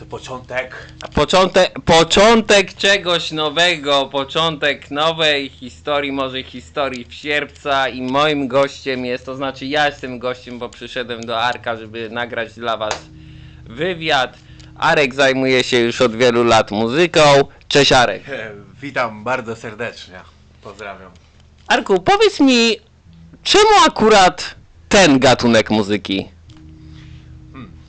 To początek. Początek, początek czegoś nowego, początek nowej historii, może historii w sierpca i moim gościem jest, to znaczy ja jestem gościem, bo przyszedłem do Arka, żeby nagrać dla was wywiad. Arek zajmuje się już od wielu lat muzyką. Cześć Arek. Witam bardzo serdecznie. Pozdrawiam. Arku, powiedz mi, czemu akurat ten gatunek muzyki?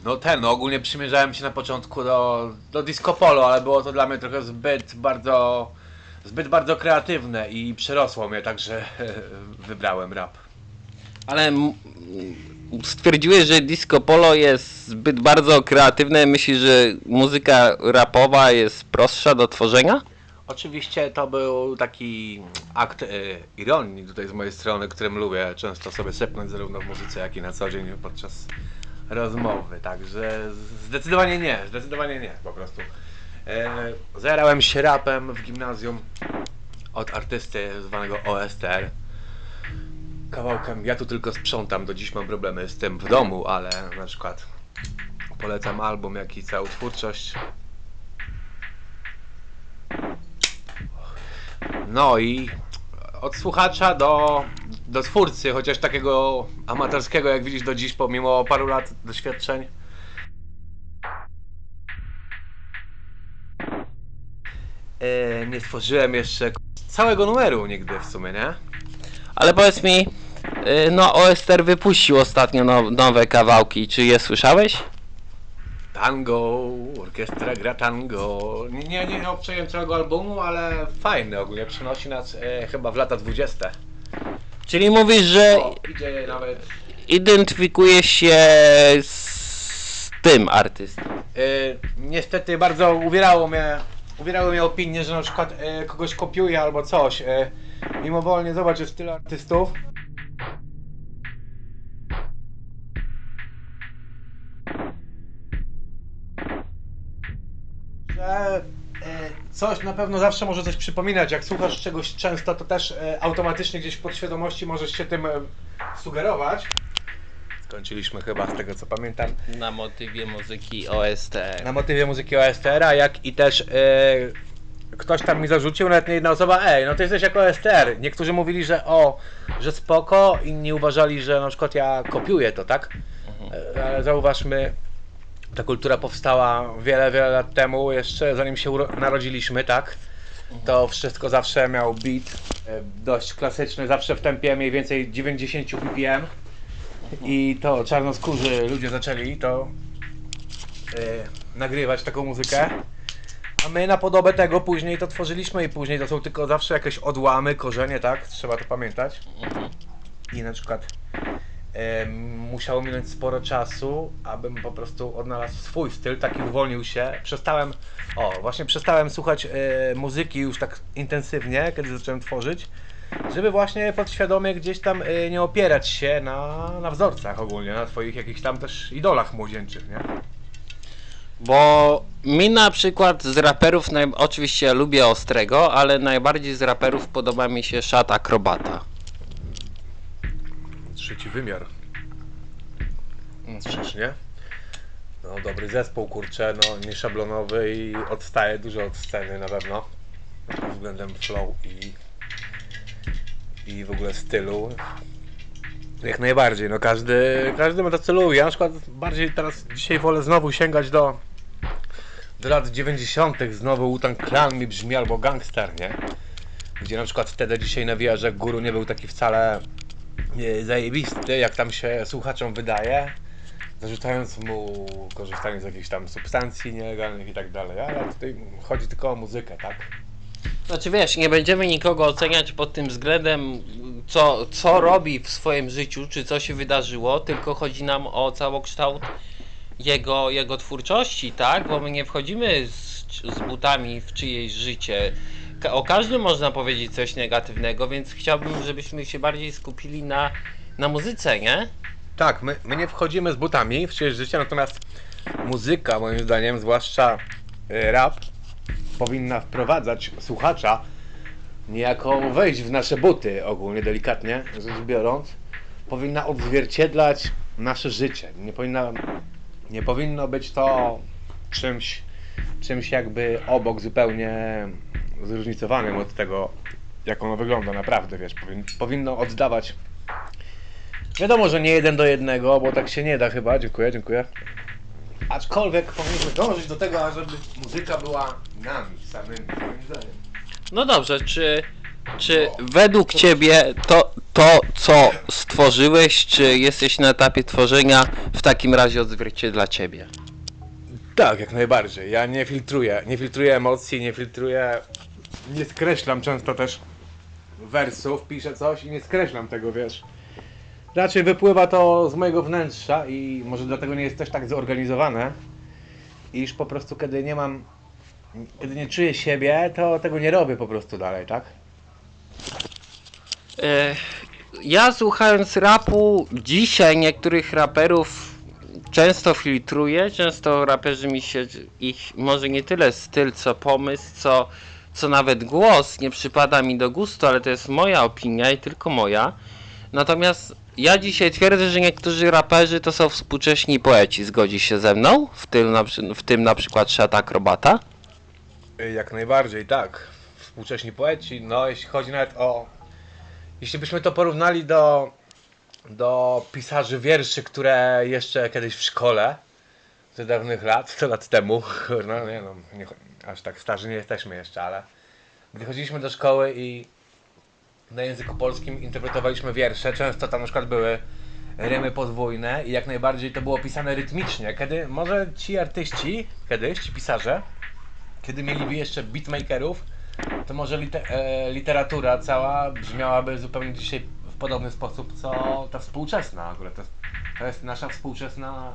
No ten, no ogólnie przymierzałem się na początku do, do disco polo, ale było to dla mnie trochę zbyt bardzo, zbyt bardzo kreatywne i przerosło mnie, także wybrałem rap. Ale stwierdziłeś, że disco polo jest zbyt bardzo kreatywne. Myślisz, że muzyka rapowa jest prostsza do tworzenia? Oczywiście to był taki akt e, ironii tutaj z mojej strony, którym lubię często sobie sypnąć zarówno w muzyce, jak i na co dzień podczas rozmowy. Także zdecydowanie nie, zdecydowanie nie po prostu. E, Zajarałem się rapem w gimnazjum od artysty zwanego OSTR. Kawałkiem ja tu tylko sprzątam, do dziś mam problemy z tym w domu, ale na przykład polecam album, jak i całą twórczość No i od słuchacza do, do twórcy, chociaż takiego amatorskiego, jak widzisz do dziś, pomimo paru lat doświadczeń. E, nie stworzyłem jeszcze całego numeru nigdy w sumie, nie? Ale powiedz mi, y, no OSTR wypuścił ostatnio now, nowe kawałki. Czy je słyszałeś? Tango, orkiestra gra tango. Nie, nie, nie całego albumu, ale fajny ogólnie, przenosi nas e, chyba w lata 20. Czyli mówisz, że O, idzie nawet identyfikujesz się z tym artystą. Y, niestety bardzo uwierało mnie, uwierały mnie opinie, że na przykład y, kogoś kopiuje albo coś. Y, mimowolnie zobacz, jest tyle artystów. Że coś na pewno zawsze może coś przypominać. Jak słuchasz czegoś często, to też y, automatycznie gdzieś w podświadomości możesz się tym y, sugerować. Skończyliśmy chyba z tego co pamiętam Na motywie muzyki OSTR. na motywie muzyki OSTR-a, jak i też e, ktoś tam mi zarzucił, nawet nie jedna osoba, ej, no to jesteś jako OSTR. Niektórzy mówili, że o, że spoko, inni uważali, że na przykład ja kopiuję to, tak? E, Ale zauważmy, ta kultura powstała wiele, wiele lat temu, jeszcze zanim się narodziliśmy, tak? To wszystko zawsze miał beat, e, dość klasyczny, zawsze w tempie mniej więcej 90 ppm. I to czarnoskórzy ludzie zaczęli to e, nagrywać taką muzykę. A my na podobę tego później to tworzyliśmy i później to są tylko zawsze jakieś odłamy, korzenie, tak? Trzeba to pamiętać. I na przykład musiało minąć sporo czasu, abym po prostu odnalazł swój styl, taki uwolnił się. Przestałem, o właśnie przestałem słuchać e, muzyki już tak intensywnie, kiedy zacząłem tworzyć, żeby właśnie podświadomie gdzieś tam e, nie opierać się na, na wzorcach ogólnie, na twoich jakichś tam też idolach młodzieńczych, nie? Bo mi na przykład z raperów, naj... oczywiście lubię Ostrego, ale najbardziej z raperów podoba mi się Szat Akrobata. Trzeci wymiar. Słyszysz, nie? No dobry zespół, kurczę, no nieszablonowy i odstaje dużo od sceny na pewno. Pod względem flow i i w ogóle stylu. Jak najbardziej, no każdy, każdy ma to co lubi. Ja na przykład bardziej teraz dzisiaj wolę znowu sięgać do do lat 90. znowu Wu-Tang Clan mi brzmi albo Gangster, nie? Gdzie na przykład wtedy dzisiaj nawija, że Guru nie był taki wcale zajebisty, jak tam się słuchaczom wydaje, zarzucając mu korzystanie z jakichś tam substancji nielegalnych i tak dalej, ale tutaj chodzi tylko o muzykę, tak? Znaczy wiesz, nie będziemy nikogo oceniać pod tym względem, co, co robi w swoim życiu, czy co się wydarzyło, tylko chodzi nam o całokształt jego, jego twórczości, tak? Bo my nie wchodzimy z, z butami w czyjeś życie. O każdym można powiedzieć coś negatywnego, więc chciałbym, żebyśmy się bardziej skupili na, na muzyce, nie? Tak, my, my nie wchodzimy z butami w czyjeś życie, natomiast muzyka, moim zdaniem, zwłaszcza y, rap, powinna wprowadzać słuchacza niejako wejść w nasze buty, ogólnie delikatnie rzecz biorąc. Powinna odzwierciedlać nasze życie. Nie powinna, nie powinno być to czymś, czymś jakby obok, zupełnie zróżnicowanym od tego, jak ono wygląda naprawdę, wiesz, powin, powinno oddawać. Wiadomo, że nie jeden do jednego, bo tak się nie da chyba, dziękuję, dziękuję. Aczkolwiek powinniśmy dążyć do tego, ażeby muzyka była nami samymi, moim zdaniem. No dobrze, czy, czy według ciebie to, to, co stworzyłeś, czy jesteś na etapie tworzenia, w takim razie odzwierciedla ciebie? Tak, jak najbardziej. Ja nie filtruję, nie filtruję emocji, nie filtruję, nie skreślam często też wersów, piszę coś i nie skreślam tego, wiesz. Raczej wypływa to z mojego wnętrza i może dlatego nie jest też tak zorganizowane, iż po prostu kiedy nie mam, kiedy nie czuję siebie, to tego nie robię po prostu dalej, tak? E, Ja słuchając rapu dzisiaj niektórych raperów często filtruję, często raperzy mi się ich może nie tyle styl co pomysł, co, co nawet głos nie przypada mi do gustu, ale to jest moja opinia i tylko moja. Natomiast ja dzisiaj twierdzę, że niektórzy raperzy to są współcześni poeci. Zgodzi się ze mną? W tym na, w tym na przykład Szata Akrobata? Y, Jak najbardziej, tak. Współcześni poeci, no jeśli chodzi nawet o... Jeśli byśmy to porównali do, do pisarzy wierszy, które jeszcze kiedyś w szkole, z dawnych lat, 100 lat temu, no nie no, nie, aż tak starzy nie jesteśmy jeszcze, ale gdy chodziliśmy do szkoły i na języku polskim interpretowaliśmy wiersze, często tam na przykład były rymy podwójne i jak najbardziej to było pisane rytmicznie, kiedy może ci artyści, kiedyś ci pisarze, kiedy mieliby jeszcze beatmakerów, to może lite, e, literatura cała brzmiałaby zupełnie dzisiaj w podobny sposób, co ta współczesna. Akurat to, to jest nasza współczesna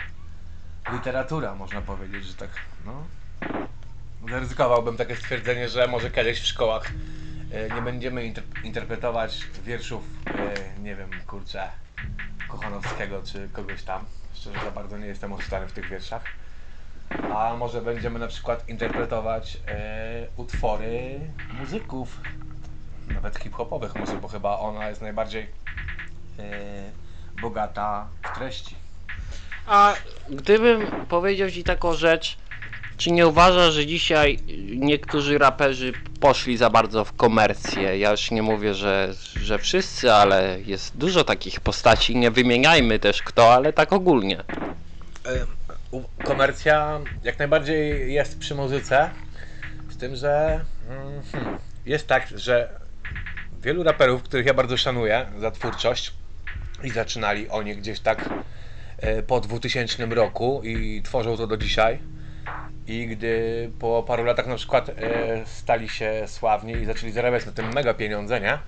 literatura, można powiedzieć, że tak, no. Zaryzykowałbym takie stwierdzenie, że może kiedyś w szkołach e, nie będziemy inter interpretować wierszów, e, nie wiem, kurczę, Kochanowskiego czy kogoś tam. Szczerze za bardzo nie jestem odczytany w tych wierszach. A może będziemy na przykład interpretować e, utwory muzyków, nawet hip-hopowych może, bo chyba ona jest najbardziej e, bogata w treści. A gdybym powiedział Ci taką rzecz, czy nie uważasz, że dzisiaj niektórzy raperzy poszli za bardzo w komercję? Ja już nie mówię, że, że wszyscy, ale jest dużo takich postaci. Nie wymieniajmy też kto, ale tak ogólnie. Komercja jak najbardziej jest przy muzyce, z tym, że hmm, jest tak, że wielu raperów, których ja bardzo szanuję za twórczość i zaczynali oni gdzieś tak po 2000 roku i tworzą to do dzisiaj. I gdy po paru latach na przykład e, stali się sławni i zaczęli zarabiać na tym mega pieniądze, nie?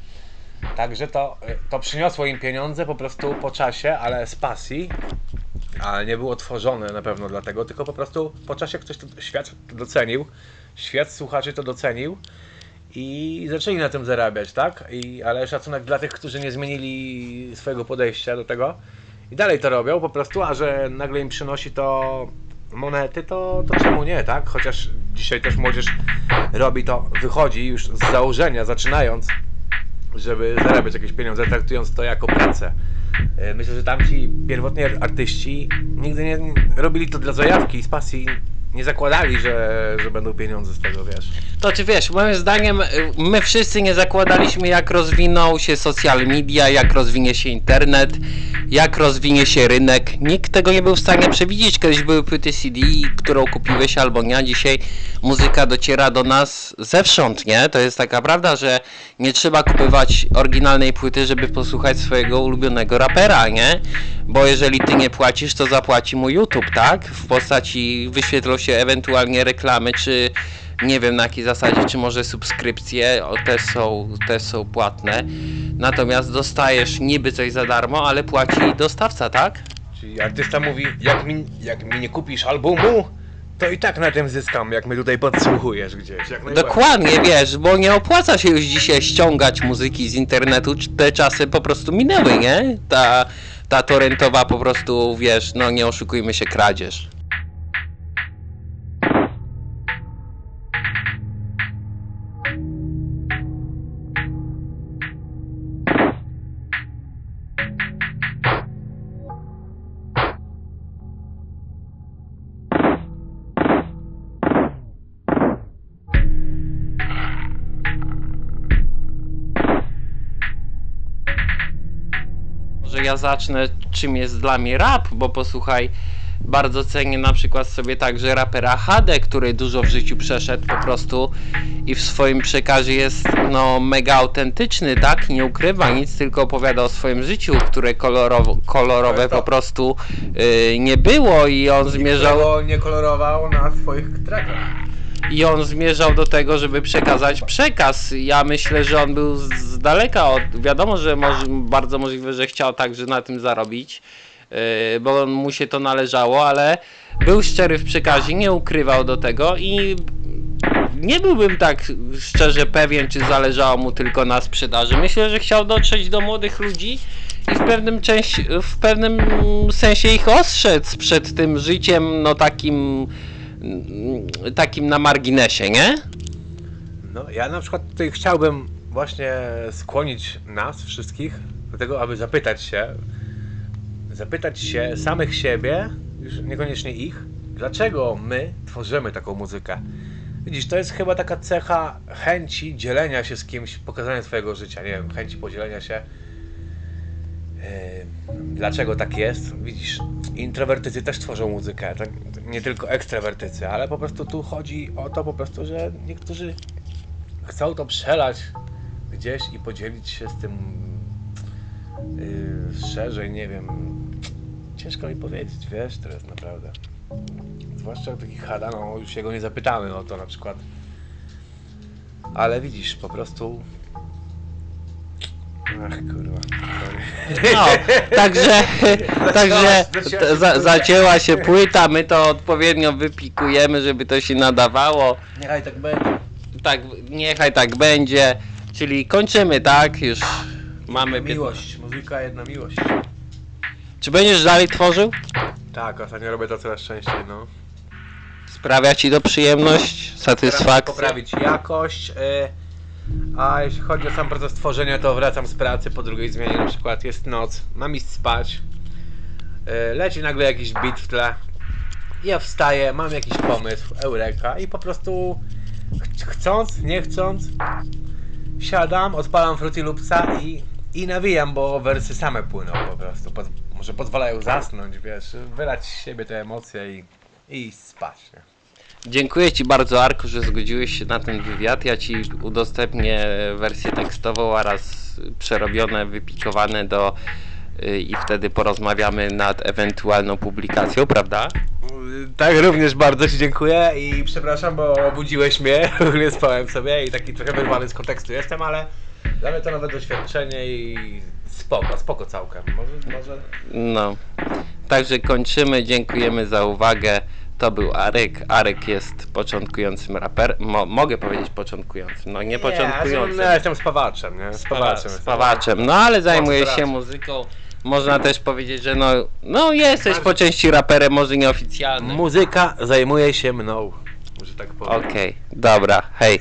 Także to, e, to przyniosło im pieniądze po prostu po czasie, ale z pasji, ale nie było tworzone na pewno dlatego, tylko po prostu po czasie ktoś to, świat to docenił, świat słuchaczy to docenił i zaczęli na tym zarabiać, tak? I, ale szacunek dla tych, którzy nie zmienili swojego podejścia do tego i dalej to robią po prostu, a że nagle im przynosi to monety, to, to czemu nie, tak? Chociaż dzisiaj też młodzież robi to, wychodzi już z założenia, zaczynając żeby zarabiać jakieś pieniądze, traktując to jako pracę. E, Myślę, że tamci pierwotni ar- artyści nigdy nie robili to dla zajawki i z pasji. Nie zakładali, że, że będą pieniądze z tego, wiesz. To czy wiesz, moim zdaniem y, my wszyscy nie zakładaliśmy jak rozwiną się social media, jak rozwinie się internet, jak rozwinie się rynek. Nikt tego nie był w stanie przewidzieć. Kiedyś były płyty CD, którą kupiłeś albo nie, a dzisiaj muzyka dociera do nas zewsząd, nie? To jest taka prawda, że nie trzeba kupować oryginalnej płyty, żeby posłuchać swojego ulubionego rapera, nie? Bo jeżeli ty nie płacisz, to zapłaci mu YouTube, tak? W postaci wyświetlą się ewentualnie reklamy, czy nie wiem na jakiej zasadzie, czy może subskrypcje, o, te są, te są płatne. Natomiast dostajesz niby coś za darmo, ale płaci dostawca, tak? Czyli artysta mówi, jak mi, jak mi nie kupisz albumu, to i tak na tym zyskam, jak mnie tutaj podsłuchujesz gdzieś. Jak. Dokładnie, wiesz, bo nie opłaca się już dzisiaj ściągać muzyki z internetu, te czasy po prostu minęły, nie? Ta, ta torrentowa po prostu, wiesz, no nie oszukujmy się, kradzież. Ja zacznę czym jest dla mnie rap, bo posłuchaj, bardzo cenię na przykład sobie także rapera HD, który dużo w życiu przeszedł po prostu i w swoim przekazie jest no mega autentyczny, tak? Nie ukrywa nic, tylko opowiada o swoim życiu, które kolorowo, kolorowe po prostu y, nie było i on zmierzał Którego nie kolorował na swoich trackach. I on zmierzał do tego, żeby przekazać przekaz. Ja myślę, że on był z- daleka od. Wiadomo, że może, bardzo możliwe, że chciał także na tym zarobić, yy, bo mu się to należało, ale był szczery w przekazie, nie ukrywał do tego i nie byłbym tak szczerze pewien, czy zależało mu tylko na sprzedaży. Myślę, że chciał dotrzeć do młodych ludzi i w pewnym, części, w pewnym sensie ich ostrzec przed tym życiem, no takim, takim na marginesie, nie? No, ja na przykład tutaj chciałbym właśnie skłonić nas wszystkich do tego, aby zapytać się, zapytać się samych siebie, już niekoniecznie ich, dlaczego my tworzymy taką muzykę. Widzisz, to jest chyba taka cecha chęci dzielenia się z kimś, pokazania swojego życia, nie wiem, chęci podzielenia się. Dlaczego tak jest? Widzisz, introwertycy też tworzą muzykę, to nie tylko ekstrawertycy, ale po prostu tu chodzi o to po prostu, że niektórzy chcą to przelać gdzieś i podzielić się z tym yy, szerzej, nie wiem. Ciężko mi powiedzieć, wiesz, teraz naprawdę. Zwłaszcza taki hada, no już się go nie zapytamy o to na przykład. Ale widzisz, po prostu... Ach kurwa. No, także, także zacięła t- się za, płyta. zacięła się płyta, my to odpowiednio wypikujemy, żeby to się nadawało. Niechaj tak będzie. Tak, niechaj tak będzie. Czyli kończymy, tak? Już mamy. Miłość, muzyka jedna miłość. Czy będziesz dalej tworzył? Tak, ostatnio robię to coraz częściej, no. Sprawia ci to przyjemność, satysfakcję? poprawić jakość. y, A jeśli chodzi o sam proces tworzenia, to wracam z pracy po drugiej zmianie, na przykład jest noc, mam iść spać. y, Leci nagle jakiś beat w tle. Ja wstaję, mam jakiś pomysł, eureka i po prostu ch- chcąc, nie chcąc siadam, odpalam Fruity Loopsa i, i nawijam, bo wersy same płyną po prostu. Może pozwalają zasnąć, wiesz, wylać z siebie te emocje i, i spać. Nie? Dziękuję Ci bardzo, Arku, że zgodziłeś się na ten wywiad. Ja Ci udostępnię wersję tekstową oraz przerobione, wypikowane do y, i wtedy porozmawiamy nad ewentualną publikacją, prawda? Tak, również bardzo Ci dziękuję i przepraszam, bo obudziłeś mnie, nie spałem sobie i taki trochę wyrwany z kontekstu jestem, ale dla mnie to nowe doświadczenie i spoko, spoko całkiem. Może, może... No. Także kończymy. Dziękujemy za uwagę. To był Arek. Arek jest początkującym raper. Mo mogę powiedzieć początkującym. No nie początkującym. Nie, ja jestem spawaczem, nie? Spawaczem, Spawaczem. No ale zajmuje się muzyką. Można też powiedzieć, że no, no jesteś po części raperem, może nieoficjalnym. Muzyka zajmuje się mną, może tak powiem. Okej, dobra, hej.